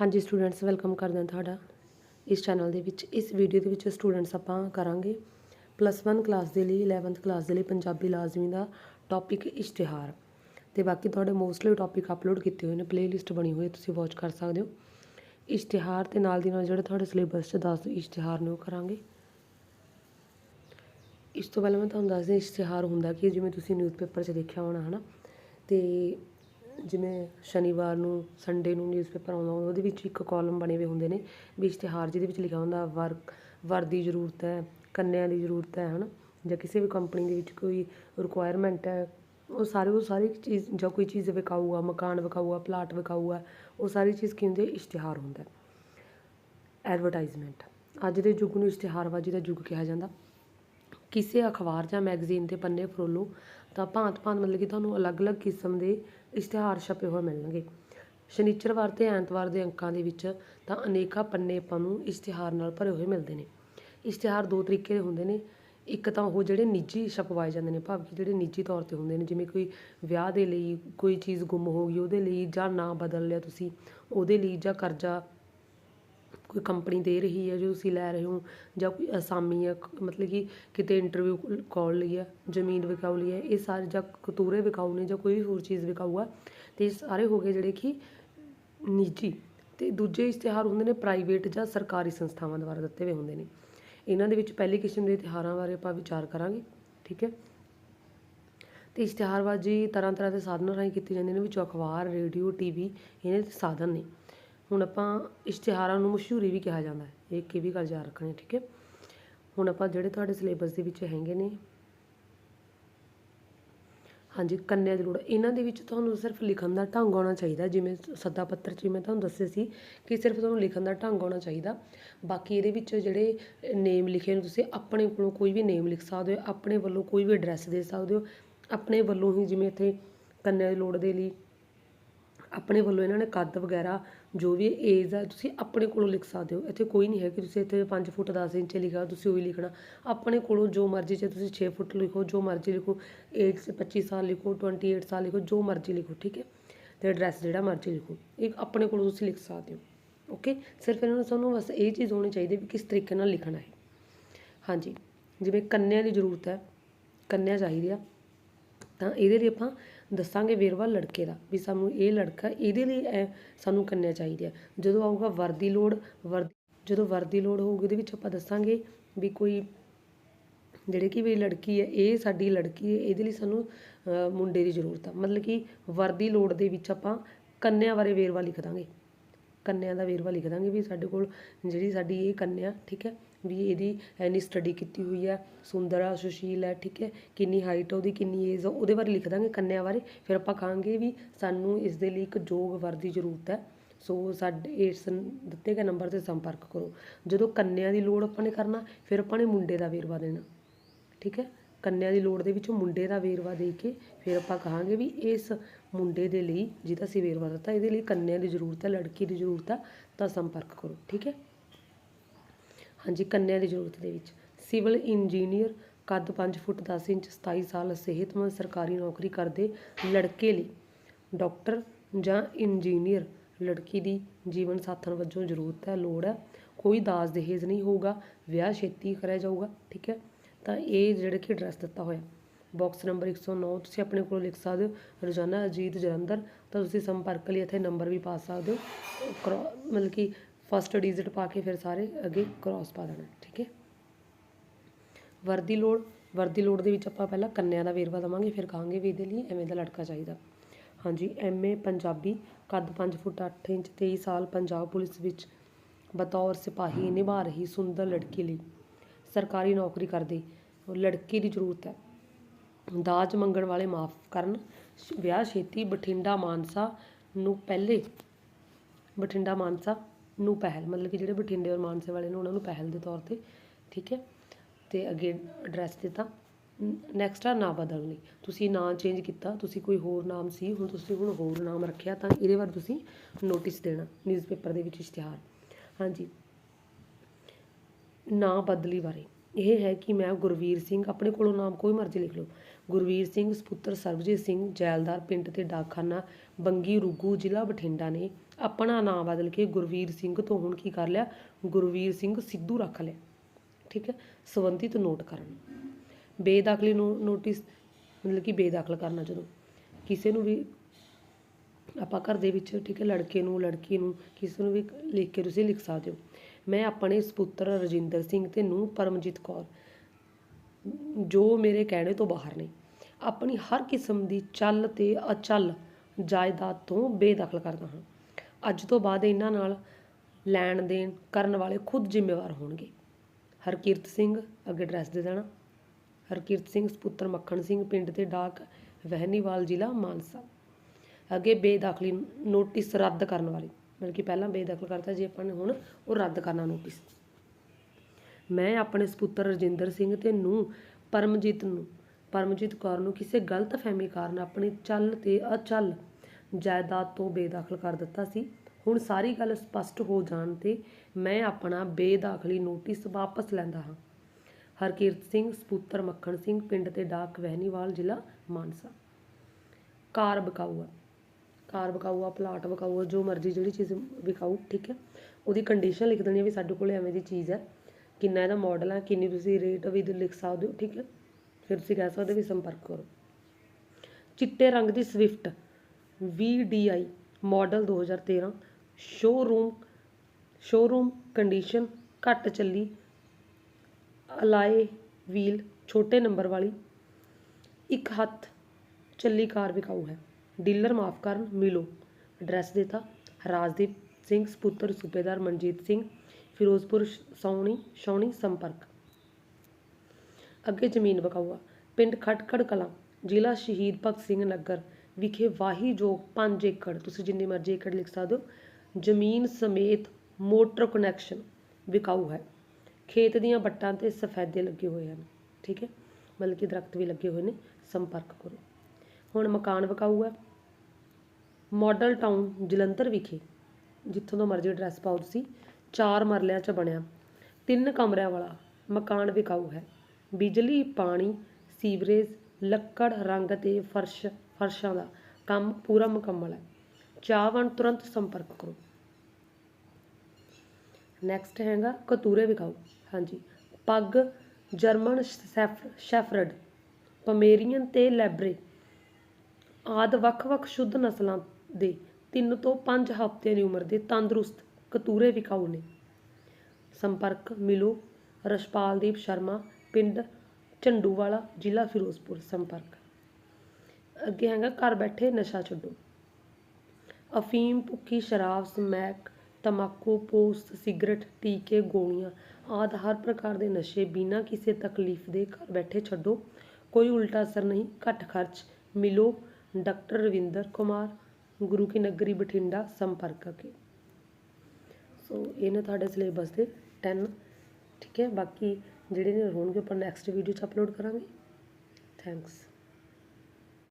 ਹਾਂਜੀ students welcome ਕਰਦੇ ਹਾਂ ਤੁਹਾਡਾ ਇਸ ਚੈਨਲ ਦੇ ਵਿੱਚ। ਇਸ ਵੀਡੀਓ ਦੇ ਵਿੱਚ ਸਟੂਡੈਂਟਸ ਆਪਾਂ ਕਰਾਂਗੇ। ਪਲੱਸ 1 ਕਲਾਸ ਦੇ ਲਈ 11th ਕਲਾਸ ਦੇ ਲਈ ਪੰਜਾਬੀ ਲਾਜ਼ਮੀ ਦਾ ਟੌਪਿਕ ਇਸ਼ਤਿਹਾਰ। ਤੇ ਬਾਕੀ ਤੁਹਾਡੇ ਮੋਸਟਲੀ ਟੌਪਿਕ ਅਪਲੋਡ ਕੀਤੇ ਹੋਏ ਨੇ ਪਲੇਲਿਸਟ ਬਣੀ ਹੋਈ ਤੁਸੀਂ ਵਾਚ ਕਰ ਸਕਦੇ ਹੋ। ਇਸ਼ਤਿਹਾਰ ਤੇ ਨਾਲ ਦੀ ਨਾਲ ਜਿਹੜਾ ਤੁਹਾਡੇ ਸਿਲੇਬਸ 'ਚ 10 ਇਸ਼ਤਿਹਾਰ ਨੇ ਉਹ ਕਰਾਂਗੇ। ਇਸ ਤੋਂ ਪਹਿਲਾਂ ਮੈਂ ਤੁਹਾਨੂੰ ਦੱਸਦੀ ਇਸ਼ਤਿਹਾਰ ਹੁੰਦਾ ਕਿ ਜਿਵੇਂ ਤੁਸੀਂ ਨਿਊਜ਼ਪੇਪਰ 'ਚ ਦੇਖਿਆ ਹੋਣਾ, ਹਨਾ? ਤੇ ਜਿਵੇਂ ਸ਼ਨੀਵਾਰ ਨੂੰ ਸੰਡੇ ਨੂੰ ਨਿਊਜ਼ਪੇਪਰ ਆਉਂਦਾ, ਉਹਦੇ ਵਿੱਚ ਇੱਕ ਕਾਲਮ ਬਣੇ ਹੋਏ ਹੁੰਦੇ ਨੇ, ਵੀ ਇਸ਼ਤਿਹਾਰ ਜਿਹਦੇ ਵਿੱਚ ਲਿਖਿਆ ਹੁੰਦਾ ਵਰ ਵਰ ਦੀ ਜ਼ਰੂਰਤ ਹੈ, ਕੰਨਿਆਂ ਦੀ ਜ਼ਰੂਰਤ ਹੈ ਹੈ ਨਾ ਜਾਂ ਕਿਸੇ ਵੀ ਕੰਪਨੀ ਦੇ ਵਿੱਚ ਕੋਈ ਰਿਕੁਆਇਰਮੈਂਟ ਹੈ, ਉਹ ਸਾਰੇ, ਉਹ ਸਾਰੀ ਚੀਜ਼, ਜਾਂ ਕੋਈ ਚੀਜ਼ ਵਿਕਾਊਗਾ, ਮਕਾਨ ਵਿਕਾਊਗਾ ਪਲਾਟ ਵਿਕਾਊਗਾ, ਉਹ ਸਾਰੀ ਚੀਜ਼ ਕੀ ਹੁੰਦੀ ਹੈ? ਇਸ਼ਤਿਹਾਰ ਹੁੰਦਾ ਐਡਵਰਟਾਈਜ਼ਮੈਂਟ ਅੱਜ ਦੇ ਯੁੱਗ ਨੂੰ ਇਸ਼ਤਿਹਾਰਬਾਜ਼ੀ ਦਾ ਯੁੱਗ ਕਿਹਾ ਜਾਂਦਾ। ਕਿਸੇ ਅਖਬਾਰ ਜਾਂ ਮੈਗਜ਼ੀਨ ਦੇ ਪੰਨੇ ਫਰੋਲੋ, ਤਾਂ ਭਾਂਤ ਭਾਂਤ ਮਤਲਬ ਕਿ ਤੁਹਾਨੂੰ ਅਲੱਗ-ਅਲੱਗ ਕਿਸਮ ਦੇ ਇਸ਼ਤਿਹਾਰ ਛਪੇ ਹੋਏ ਮਿਲਣਗੇ। ਸ਼ਨੀਚਰਵਾਰ ਤੇ ਐਤਵਾਰ ਦੇ ਅੰਕਾਂ ਦੇ ਵਿੱਚ ਤਾਂ ਅਨੇਕਾਂ ਪੰਨੇ ਆਪਾਂ ਨੂੰ ਇਸ਼ਤਿਹਾਰ ਨਾਲ ਭਰੇ ਹੋਏ ਮਿਲਦੇ ਨੇ। ਇਸ਼ਤਿਹਾਰ ਦੋ ਤਰੀਕੇ ਦੇ ਹੁੰਦੇ ਨੇ। ਇੱਕ ਤਾਂ ਉਹ ਜਿਹੜੇ ਨਿੱਜੀ ਛਪਵਾਏ ਜਾਂਦੇ ਨੇ, ਭਾਵ ਕਿ ਜਿਹੜੇ ਨਿੱਜੀ ਤੌਰ ਤੇ ਹੁੰਦੇ ਨੇ, ਜਿਵੇਂ ਕੋਈ ਵਿਆਹ ਦੇ ਲਈ ਕੋਈ ਚੀਜ਼ ਗੁੰਮ ਹੋ ਗਈ, ਉਹਦੇ ਲਈ ਜਾਂ ਨਾਂ ਬਦਲ ਲਿਆ ਤੁਸੀਂ, ਉਹਦੇ ਲਈ ਜਾਂ ਕਰਜ਼ਾ ਕੋਈ ਕੰਪਨੀ ਦੇ ਰਹੀ ਹੈ, ਜੋ ਤੁਸੀਂ ਲੈ ਰਹੇ ਹੋ, ਜਾਂ ਕੋਈ ਅਸਾਮੀ ਹੈ ਮਤਲਬ ਕਿ ਕਿਤੇ ਇੰਟਰਵਿਊ ਕਾਲ ਲਈ ਹੈ, ਜ਼ਮੀਨ ਵਿਕਾਊ ਲਈ ਹੈ, ਇਹ ਸਾਰੇ ਜਾਂ ਕਤੂਰੇ ਵਿਕਾਊ ਨੇ, ਜਾਂ ਕੋਈ ਵੀ ਹੋਰ ਚੀਜ਼ ਵਿਕਾਊ ਆ ਅਤੇ ਇਹ ਸਾਰੇ ਹੋ ਗਏ ਜਿਹੜੇ ਕਿ ਨਿੱਜੀ ਅਤੇ ਦੂਜੇ ਇਸ਼ਤਿਹਾਰ ਹੁੰਦੇ ਨੇ ਪ੍ਰਾਈਵੇਟ ਜਾਂ ਸਰਕਾਰੀ ਸੰਸਥਾਵਾਂ ਦੁਆਰਾ ਦਿੱਤੇ ਹੋਏ ਹੁੰਦੇ ਨੇ। ਇਹਨਾਂ ਦੇ ਵਿੱਚ ਪਹਿਲੀ ਕਿਸਮ ਦੇ ਇਸ਼ਤਿਹਾਰਾਂ ਬਾਰੇ ਆਪਾਂ ਵਿਚਾਰ ਕਰਾਂਗੇ, ਠੀਕ ਹੈ? ਤੇ ਇਸ਼ਤਿਹਾਰਬਾਜ਼ੀ ਤਰ੍ਹਾਂ ਤਰ੍ਹਾਂ ਦੇ ਸਾਧਨਾਂ ਰਾਹੀਂ ਕੀਤੀ ਜਾਂਦੀ ਨੇ, ਵਿੱਚੋਂ ਅਖਬਾਰ, ਰੇਡੀਓ, ਟੀਵੀ, ਇਹਨਾਂ ਦੇ ਸਾਧਨ ਨੇ। ਹੁਣ ਆਪਾਂ ਇਸ਼ਤਿਹਾਰਾਂ ਨੂੰ ਮਸ਼ਹੂਰੀ ਵੀ ਕਿਹਾ ਜਾਂਦਾ ਹੈ। ਇਹ ਕਿ ਵੀ ਗੱਲ ਯਾਦ ਰੱਖਣੀ ਠੀਕ ਹੈ? ਹੁਣ ਆਪਾਂ ਜਿਹੜੇ ਤੁਹਾਡੇ ਸਿਲੇਬਸ ਦੇ ਵਿੱਚ ਹੈਗੇ ਨੇ, ਹਾਂਜੀ, ਕੰਨਿਆ ਦੀ ਲੋੜ। ਇਹਨਾਂ ਦੇ ਵਿੱਚ ਤੁਹਾਨੂੰ ਸਿਰਫ ਲਿਖਣ ਦਾ ਢੰਗ ਆਉਣਾ ਚਾਹੀਦਾ, ਜਿਵੇਂ ਸੱਦਾ ਪੱਤਰ 'ਚ ਮੈਂ ਤੁਹਾਨੂੰ ਦੱਸਿਆ ਸੀ ਕਿ ਸਿਰਫ ਤੁਹਾਨੂੰ ਲਿਖਣ ਦਾ ਢੰਗ ਆਉਣਾ ਚਾਹੀਦਾ। ਬਾਕੀ ਇਹਦੇ ਵਿੱਚ ਜਿਹੜੇ ਨੇਮ ਲਿਖੇ ਨੇ, ਤੁਸੀਂ ਆਪਣੇ ਕੋਲੋਂ ਕੋਈ ਵੀ ਨੇਮ ਲਿਖ ਸਕਦੇ ਹੋ, ਆਪਣੇ ਵੱਲੋਂ ਕੋਈ ਵੀ ਐਡਰੈਸ ਦੇ ਸਕਦੇ ਹੋ, ਆਪਣੇ ਵੱਲੋਂ ਹੀ ਜਿਵੇਂ ਇੱਥੇ ਕੰਨਿਆ ਦੀ ਲੋੜ ਦੇ ਲਈ ਆਪਣੇ ਵੱਲੋਂ ਇਹਨਾਂ ਨੇ ਕੱਦ ਵਗੈਰਾ ਜੋ ਵੀ ਏਜ ਆ, ਤੁਸੀਂ ਆਪਣੇ ਕੋਲੋਂ ਲਿਖ ਸਕਦੇ ਹੋ। ਇੱਥੇ ਕੋਈ ਨਹੀਂ ਹੈ ਕਿ ਤੁਸੀਂ ਇੱਥੇ 5 ਫੁੱਟ 10 ਇੰਚ ਲਿਖਿਆ, ਤੁਸੀਂ ਉਹੀ ਲਿਖਣਾ। ਆਪਣੇ ਕੋਲੋਂ ਜੋ ਮਰਜ਼ੀ, ਚਾਹੇ ਤੁਸੀਂ 6 ਫੁੱਟ ਲਿਖੋ, ਜੋ ਮਰਜ਼ੀ ਲਿਖੋ ਏਜ 25 ਸਾਲ ਲਿਖੋ 28 ਸਾਲ ਲਿਖੋ, ਜੋ ਮਰਜ਼ੀ ਲਿਖੋ, ਠੀਕ ਹੈ? ਤੇ ਐਡਰੈਸ ਜਿਹੜਾ ਮਰਜ਼ੀ ਲਿਖੋ। ਇਹ ਆਪਣੇ ਕੋਲੋਂ ਤੁਸੀਂ ਲਿਖ ਸਕਦੇ ਹੋ। ਓਕੇ ਸਿਰਫ ਇਹਨਾਂ ਨੂੰ ਸਾਨੂੰ ਬਸ ਇਹ ਚੀਜ਼ ਹੋਣੀ ਚਾਹੀਦੀ ਵੀ ਕਿਸ ਤਰੀਕੇ ਨਾਲ ਲਿਖਣਾ ਹੈ। ਹਾਂਜੀ। ਜਿਵੇਂ ਕੰਨਿਆਂ ਦੀ ਜ਼ਰੂਰਤ ਹੈ, ਕੰਨਿਆ ਚਾਹੀਦੀ ਆ। ਤਾਂ ਇਹਦੇ ਲਈ ਆਪਾਂ ਦੱਸਾਂਗੇ ਵੇਰਵਾ ਲੜਕੇ ਦਾ ਵੀ ਸਾਨੂੰ ਇਹ ਲੜਕਾ ਇਹਦੇ ਲਈ ਇਹ ਸਾਨੂੰ ਕੰਨਿਆ ਚਾਹੀਦੀ ਹੈ। ਜਦੋਂ ਆਊਗਾ ਵਰ ਦੀ ਲੋੜ ਵਰ ਜਦੋਂ ਵਰ ਦੀ ਲੋੜ ਹੋਊਗੀ ਉਹਦੇ ਵਿੱਚ ਆਪਾਂ ਦੱਸਾਂਗੇ ਵੀ ਕੋਈ ਜਿਹੜੇ ਕਿ ਵੀ ਲੜਕੀ ਹੈ, ਇਹ ਸਾਡੀ ਲੜਕੀ ਹੈ, ਇਹਦੇ ਲਈ ਸਾਨੂੰ ਮੁੰਡੇ ਦੀ ਜ਼ਰੂਰਤ ਆ। ਮਤਲਬ ਕਿ ਵਰ ਦੀ ਲੋੜ ਦੇ ਵਿੱਚ ਆਪਾਂ ਕੰਨਿਆ ਬਾਰੇ ਵੇਰਵਾ ਲਿਖ ਦਾਂਗੇ। ਕੰਨਿਆ ਦਾ ਵੇਰਵਾ ਲਿਖ ਦਾਂਗੇ ਵੀ ਸਾਡੇ ਕੋਲ ਜਿਹੜੀ ਸਾਡੀ ਇਹ ਕੰਨਿਆ, ਠੀਕ ਹੈ, ਵੀ ਇਹਦੀ ਐਨੀ ਸਟੱਡੀ ਕੀਤੀ ਹੋਈ ਹੈ, ਸੁੰਦਰ ਆ, ਸੁਸ਼ੀਲ ਹੈ, ਠੀਕ ਹੈ, ਕਿੰਨੀ ਹਾਈਟ ਉਹਦੀ, ਕਿੰਨੀ ਏਜ ਉਹਦੇ ਬਾਰੇ ਲਿਖ ਦਾਂਗੇ ਕੰਨਿਆ ਬਾਰੇ, ਫਿਰ ਆਪਾਂ ਕਹਾਂਗੇ ਵੀ ਸਾਨੂੰ ਇਸ ਦੇ ਲਈ ਇੱਕ ਯੋਗ ਵਰ ਦੀ ਜ਼ਰੂਰਤ ਹੈ, ਸੋ ਸਾਡੇ ਇਸ ਦਿੱਤੇ ਗਏ ਨੰਬਰ ਤੇ ਸੰਪਰਕ ਕਰੋ, ਜਦੋਂ ਕੰਨਿਆ ਦੀ ਲੋੜ ਆਪਾਂ ਨੇ ਕਰਨਾ, ਫਿਰ ਆਪਾਂ ਨੇ ਮੁੰਡੇ ਦਾ ਵੇਰਵਾ ਦੇਣਾ, ਠੀਕ ਹੈ ਕੰਨਿਆ ਦੀ ਲੋੜ ਦੇ ਵਿੱਚ ਮੁੰਡੇ ਦਾ ਵੇਰਵਾ ਦੇ ਕੇ ਫਿਰ ਆਪਾਂ ਕਹਾਂਗੇ ਵੀ ਇਸ ਮੁੰਡੇ ਦੇ ਲਈ ਜਿਹਦਾ ਅਸੀਂ ਵੇਰਵਾ ਦਿੱਤਾ, ਇਹਦੇ ਲਈ ਕੰਨਿਆ ਦੀ ਜ਼ਰੂਰਤ ਹੈ, ਲੜਕੀ ਦੀ ਜ਼ਰੂਰਤ ਹੈ ਤਾਂ ਸੰਪਰਕ ਕਰੋ, ਠੀਕ ਹੈ? ਹਾਂਜੀ, ਕੰਨਿਆ ਦੀ ਜ਼ਰੂਰਤ ਦੇ ਵਿੱਚ। ਸਿਵਲ ਇੰਜੀਨੀਅਰ, ਕੱਦ 5 ਫੁੱਟ 10 ਇੰਚ 27 ਸਾਲ, ਸਿਹਤਮੰਦ ਸਰਕਾਰੀ ਨੌਕਰੀ ਕਰਦੇ ਲੜਕੇ ਲਈ। ਡਾਕਟਰ ਜਾਂ ਇੰਜੀਨੀਅਰ, ਲੜਕੀ ਦੀ ਜੀਵਨ ਸਾਥਣ ਵਜੋਂ ਜ਼ਰੂਰਤ ਹੈ, ਲੋੜ ਹੈ, ਕੋਈ ਦਾਜ ਦਹੇਜ ਨਹੀਂ ਹੋਊਗਾ, ਵਿਆਹ ਛੇਤੀ ਕਰਿਆ ਜਾਊਗਾ, ਠੀਕ ਹੈ? ਤਾਂ ਇਹ ਜਿਹੜਾ ਕਿ ਐਡਰੈਸ ਦਿੱਤਾ ਹੋਇਆ। ਬਾਕਸ ਨੰਬਰ 109 ਤੁਸੀਂ ਆਪਣੇ ਕੋਲ ਲਿਖ ਸਕਦੇ ਹੋ, ਰੋਜ਼ਾਨਾ ਅਜੀਤ ਜਲੰਧਰ, ਤਾਂ ਤੁਸੀਂ ਸੰਪਰਕ ਲਈ ਇੱਥੇ ਨੰਬਰ ਵੀ ਪਾ ਸਕਦੇ ਹੋ। ਕਰੋ- ਮਤਲਬ ਕਿ ਫਸਟ ਡਿਜਿਟ ਪਾ ਕੇ ਫਿਰ ਸਾਰੇ ਅੱਗੇ ਕ੍ਰਾਸ ਪਾ ਦੇਣਾ, ਠੀਕ ਹੈ। ਵਰਦੀ ਲੋੜ ਵਰਦੀ ਲੋੜ ਦੇ ਵਿੱਚ ਆਪਾਂ ਪਹਿਲਾਂ ਕੰਨਿਆਂ ਦਾ ਵੇਰਵਾ ਦਵਾਂਗੇ, ਫਿਰ ਕਹਾਂਗੇ ਵੀ ਇਹਦੇ ਲਈ ਐਵੇਂ ਦਾ ਲੜਕਾ ਚਾਹੀਦਾ। ਹਾਂਜੀ ਐਮਏ ਪੰਜਾਬੀ, ਕੱਦ 5 ਫੁੱਟ 8 ਇੰਚ 23 ਸਾਲ, ਪੰਜਾਬ ਪੁਲਿਸ ਵਿੱਚ ਬਤੌਰ ਸਿਪਾਹੀ, ਨਿਭਾ ਰਹੀ ਸੁੰਦਰ ਲੜਕੀ ਲਈ। ਸਰਕਾਰੀ ਨੌਕਰੀ ਕਰਦੀ। ਉਹ ਲੜਕੀ ਦੀ ਜ਼ਰੂਰਤ ਹੈ। ਦਾਜ ਮੰਗਣ ਵਾਲੇ ਮਾਫ ਕਰਨ। ਵਿਆਹ ਛੇਤੀ ਬਠਿੰਡਾ ਮਾਨਸਾ ਨੂੰ ਪਹਿਲੇ ਬਠਿੰਡਾ ਮਾਨਸਾ ਨੂੰ ਪਹਿਲ। ਮਤਲਬ ਕਿ ਜਿਹੜੇ ਬਠਿੰਡੇ ਔਰ ਮਾਨਸੇ ਵਾਲੇ ਨੇ ਉਹਨਾਂ ਨੂੰ ਪਹਿਲ ਦੇ ਤੌਰ ਤੇ, ਠੀਕ ਹੈ? ਤੇ ਅੱਗੇ ਐਡਰੈਸ ਦਿੱਤਾ। ਨੈਕਸਟ ਆ ਨਾਂ ਬਦਲਣ। ਲਈ ਤੁਸੀਂ ਨਾਂ ਚੇਂਜ ਕੀਤਾ। ਤੁਸੀਂ ਕੋਈ ਹੋਰ ਨਾਮ ਸੀ, ਹੁਣ ਤੁਸੀਂ ਹੁਣ ਹੋਰ ਨਾਮ ਰੱਖਿਆ ਤਾਂ ਇਹਦੇ ਬਾਰੇ ਤੁਸੀਂ ਨੋਟਿਸ ਦੇਣਾ। ਨਿਊਜ਼ਪੇਪਰ ਦੇ ਵਿੱਚ ਇਸ਼ਤਿਹਾਰ। ਹਾਂਜੀ। ਨਾਂ ਬਦਲੀ ਬਾਰੇ। ਇਹ ਹੈ ਕਿ ਮੈਂ ਗੁਰਵੀਰ ਸਿੰਘ, ਆਪਣੇ ਕੋਲੋਂ ਨਾਮ ਕੋਈ ਮਰਜ਼ੀ ਲਿਖ ਲਓ। ਗੁਰਵੀਰ ਸਿੰਘ, ਸਪੁੱਤਰ ਸਰਬਜੀਤ ਸਿੰਘ, ਜੈਲਦਾਰ ਪਿੰਡ ਤੇ ਡਾਕਖਾਨਾ, ਬੰਗੀ, ਰੁੱਗੂ, ਜ਼ਿਲ੍ਹਾ ਬਠਿੰਡਾ ਨੇ ਆਪਣਾ ਨਾਮ ਬਦਲ ਕੇ ਗੁਰਵੀਰ ਸਿੰਘ ਤੋਂ ਹੁਣ ਕੀ ਕਰ ਲਿਆ? ਗੁਰਵੀਰ ਸਿੰਘ ਸਿੱਧੂ ਰੱਖ ਲਿਆ। ਠੀਕ ਹੈ? ਸੰਬੰਧਿਤ ਨੋਟ ਕਰਨ। ਬੇਦਾਖਲੀ ਨੂੰ ਨੋਟਿਸ ਮਤਲਬ ਕਿ ਬੇਦਾਖਲ ਕਰਨਾ ਜਦੋਂ ਕਿਸੇ ਨੂੰ ਵੀ ਆਪਾਂ ਘਰ ਦੇ ਵਿੱਚ, ਠੀਕ ਹੈ? ਲੜਕੇ ਨੂੰ, ਲੜਕੀ ਨੂੰ ਕਿਸੇ ਨੂੰ ਵੀ ਲਿਖ ਕੇ ਤੁਸੀਂ ਲਿਖ ਸਕਦੇ ਹੋ। ਮੈਂ ਆਪਣੇ ਸੁਪੁੱਤਰ ਰਜਿੰਦਰ ਸਿੰਘ ਤੇ ਨੂੰ ਪਰਮਜੀਤ ਕੌਰ, ਜੋ ਮੇਰੇ ਕਹਿਣੇ ਤੋਂ ਬਾਹਰ ਨੇ, ਆਪਣੀ ਹਰ ਕਿਸਮ ਦੀ ਚੱਲ ਤੇ ਅਚੱਲ ਜਾਇਦਾਦ ਤੋਂ ਬੇਦਖਲ ਕਰਦਾ ਹਾਂ। ਅੱਜ ਤੋਂ ਬਾਅਦ ਇਹਨਾਂ ਨਾਲ ਲੈਣ ਦੇਣ ਕਰਨ ਵਾਲੇ ਖੁਦ ਜ਼ਿੰਮੇਵਾਰ ਹੋਣਗੇ। ਹਰਕੀਰਤ ਸਿੰਘ, ਅੱਗੇ ਐਡਰੈਸ ਦੇ ਦੇਣਾ। ਹਰਕੀਰਤ ਸਿੰਘ, ਸੁਪੁੱਤਰ ਮੱਖਣ ਸਿੰਘ, ਪਿੰਡ ਤੇ ਡਾਕ, ਵਹਿਨੀਵਾਲ ਜ਼ਿਲ੍ਹਾ ਮਾਨਸਾ। ਅੱਗੇ ਬੇਦਾਖਲੀ ਨੋਟਿਸ ਰੱਦ ਕਰਨ ਵਾਲੇ। ਮਤਲਬ ਕਿ ਪਹਿਲਾਂ ਬੇਦਖਲ ਕਰਤਾ ਜੇ ਆਪਾਂ ਨੇ ਹੁਣ ਉਹ ਰੱਦ ਕਰਨਾ ਨੋਟਿਸ ਮੈਂ ਆਪਣੇ ਸੁਪੁੱਤਰ ਰਜਿੰਦਰ ਸਿੰਘ ਤੇ ਨੂੰ ਪਰਮਜੀਤ ਨੂੰ, ਪਰਮਜੀਤ ਕੌਰ ਨੂੰ ਕਿਸੇ ਗਲਤ ਫਹਿਮੀ ਕਾਰਨ ਆਪਣੀ ਚੱਲ ਤੇ ਅਚੱਲ ਜਾਇਦਾਦ ਤੋਂ ਬੇਦਖਲ ਕਰ ਦਿੱਤਾ ਸੀ। ਹੁਣ ਸਾਰੀ ਗੱਲ ਸਪਸ਼ਟ ਹੋ ਜਾਣ ਤੇ ਮੈਂ ਆਪਣਾ ਬੇਦਾਖਲੀ ਨੋਟਿਸ ਵਾਪਸ ਲੈਂਦਾ ਹਾਂ। ਹਰਕੀਰਤ ਸਿੰਘ, ਸਪੁੱਤਰ ਮੱਖਣ ਸਿੰਘ, ਪਿੰਡ ਤੇ ਡਾਕ ਵਹਿਨੀਵਾਲ, ਜ਼ਿਲ੍ਹਾ ਮਾਨਸਾ। ਕਾਰ ਬਕਾਊਆ। ਕਾਰ ਵਿਕਾਊ ਆ ਪਲਾਟ ਵਿਕਾਊ ਆ ਜੋ ਮਰਜ਼ੀ ਜਿਹੜੀ ਚੀਜ਼ ਵਿਕਾਊ ਠੀਕ ਹੈ? ਉਹਦੀ ਕੰਡੀਸ਼ਨ ਲਿਖ ਦੇਣੀ ਆ ਵੀ ਸਾਡੇ ਕੋਲ ਐਵੇਂ ਦੀ ਚੀਜ਼ ਹੈ। ਕਿੰਨਾ ਇਹਦਾ ਮਾਡਲ ਹੈ, ਕਿੰਨੀ ਤੁਸੀਂ ਰੇਟ ਵੀ ਲਿਖ ਸਕਦੇ ਹੋ, ਠੀਕ ਹੈ? ਫਿਰ ਤੁਸੀਂ ਕਹਿ ਸਕਦੇ ਹੋ ਵੀ ਸੰਪਰਕ ਕਰੋ। ਚਿੱਟੇ ਰੰਗ ਦੀ Swift VDI model 2013 showroom showroom condition ਘੱਟ ਚੱਲੀ, ਅਲਾਏ ਵੀਲ ਛੋਟੇ ਨੰਬਰ ਵਾਲੀ, ਇੱਕ ਹੱਥ ਚੱਲੀ ਕਾਰ ਵਿਕਾਊ ਹੈ। ਡੀਲਰ ਮਾਫ ਕਰਨ, ਮਿਲੋ। ਐਡਰੈਸ ਦਿੱਤਾ। ਰਾਜਦੀਪ ਸਿੰਘ, ਸਪੁੱਤਰ, ਸੂਬੇਦਾਰ ਮਨਜੀਤ ਸਿੰਘ, ਫਿਰੋਜ਼ਪੁਰ, ਸੌਣੀ, ਸ਼ੌਣੀ ਸੰਪਰਕ। ਅੱਗੇ ਜ਼ਮੀਨ ਵਿਕਾਊ ਆ ਪਿੰਡ ਖਟਖੜ ਕਲਾਂ, ਜ਼ਿਲ੍ਹਾ ਸ਼ਹੀਦ ਭਗਤ ਸਿੰਘ ਨਗਰ ਵਿਖੇ ਵਾਹੀ ਯੋਗ 5 ਏਕੜ। ਤੁਸੀਂ ਜਿੰਨੀ ਮਰਜ਼ੀ ਏਕੜ ਲਿਖ ਸਕਦੇ ਹੋ। ਜ਼ਮੀਨ ਸਮੇਤ ਮੋਟਰ ਕਨੈਕਸ਼ਨ ਵਿਕਾਊ ਹੈ। ਖੇਤ ਦੀਆਂ ਵੱਟਾਂ ਤੇ ਸਫੈਦੇ ਲੱਗੇ ਹੋਏ ਹਨ। ਠੀਕ ਹੈ? ਮਤਲਬ ਕਿ ਦਰਖਤ ਵੀ ਲੱਗੇ ਹੋਏ ਨੇ। ਸੰਪਰਕ ਕਰੋ। ਹੁਣ ਮਕਾਨ ਵਿਕਾਊ ਹੈ ਮਾਡਲ ਟਾਊਨ ਜਲੰਧਰ ਵਿਖੇ, ਜਿੱਥੋਂ ਦਾ ਮਰਜ਼ੀ ਐਡਰੈਸ ਪਾਓ ਤੁਸੀਂ, ਚਾਰ ਮਰਲਿਆਂ 'ਚ ਬਣਿਆ, ਤਿੰਨ ਕਮਰਿਆਂ ਵਾਲਾ ਮਕਾਨ ਵਿਕਾਊ ਹੈ। ਬਿਜਲੀ, ਪਾਣੀ, ਸੀਵਰੇਜ, ਲੱਕੜ, ਰੰਗ ਤੇ ਫਰਸ਼, ਫਰਸ਼ਾਂ ਦਾ ਕੰਮ ਪੂਰਾ ਮੁਕੰਮਲ ਹੈ। ਚਾਹਵਣ ਤੁਰੰਤ ਸੰਪਰਕ ਕਰੋ। ਨੈਕਸਟ ਹੈਗਾ ਕਤੂਰੇ ਵਿਕਾਊ ਹਾਂਜੀ, ਪੱਗ, ਜਰਮਨ ਸ਼ੈਫ, ਸ਼ੈਫਰਡ, ਪਮੇਰੀਅਨ ਤੇ ਲੈਬਰੇ, ਆਦ ਵੱਖ-ਵੱਖ ਸ਼ੁੱਧ ਨਸਲਾਂ ਦੇ 3 ਤੋਂ 5 ਹਫ਼ਤਿਆਂ ਦੀ ਉਮਰ ਦੇ ਤੰਦਰੁਸਤ ਕਤੂਰੇ ਵਿਕਾਊ ਨੇ। ਸੰਪਰਕ ਮਿਲੋ ਰਸ਼ਪਾਲਦੀਪ ਸ਼ਰਮਾ, ਪਿੰਡ ਝੰਡੂਵਾਲਾ, ਜ਼ਿਲ੍ਹਾ ਫਿਰੋਜ਼ਪੁਰ, ਸੰਪਰਕ। ਅੱਗੇ ਹੈਗਾ ਘਰ ਬੈਠੇ ਨਸ਼ਾ ਛੱਡੋ। ਅਫੀਮ ਭੁੱਕੀ ਸ਼ਰਾਬ, ਸਮੈਕ, ਤਮਾਕੂ ਪੋਸਟ ਸਿਗਰਟ, ਟੀਕੇ, ਗੋਲੀਆਂ ਆਦਿ ਹਰ ਪ੍ਰਕਾਰ ਦੇ ਨਸ਼ੇ ਬਿਨਾਂ ਕਿਸੇ ਤਕਲੀਫ ਦੇ ਘਰ ਬੈਠੇ ਛੱਡੋ। ਕੋਈ ਉਲਟਾ ਅਸਰ ਨਹੀਂ। ਘੱਟ ਖਰਚ ਮਿਲੋ। ਡਾਕਟਰ ਰਵਿੰਦਰ ਕੁਮਾਰ ਗੁਰੂ ਕੀ ਨਗਰੀ ਬਠਿੰਡਾ ਸੰਪਰਕ ਕਰਕੇ ਸੋ ਇਹ ਨੇ ਤੁਹਾਡੇ ਸਿਲੇਬਸ ਦੇ 10 ਠੀਕ ਹੈ? ਬਾਕੀ ਜਿਹੜੇ ਨੇ ਹੋਣਗੇ, ਆਪਾਂ ਨੈਕਸਟ ਵੀਡੀਓ 'ਚ ਅਪਲੋਡ ਕਰਾਂਗੇ। ਥੈਂਕਸ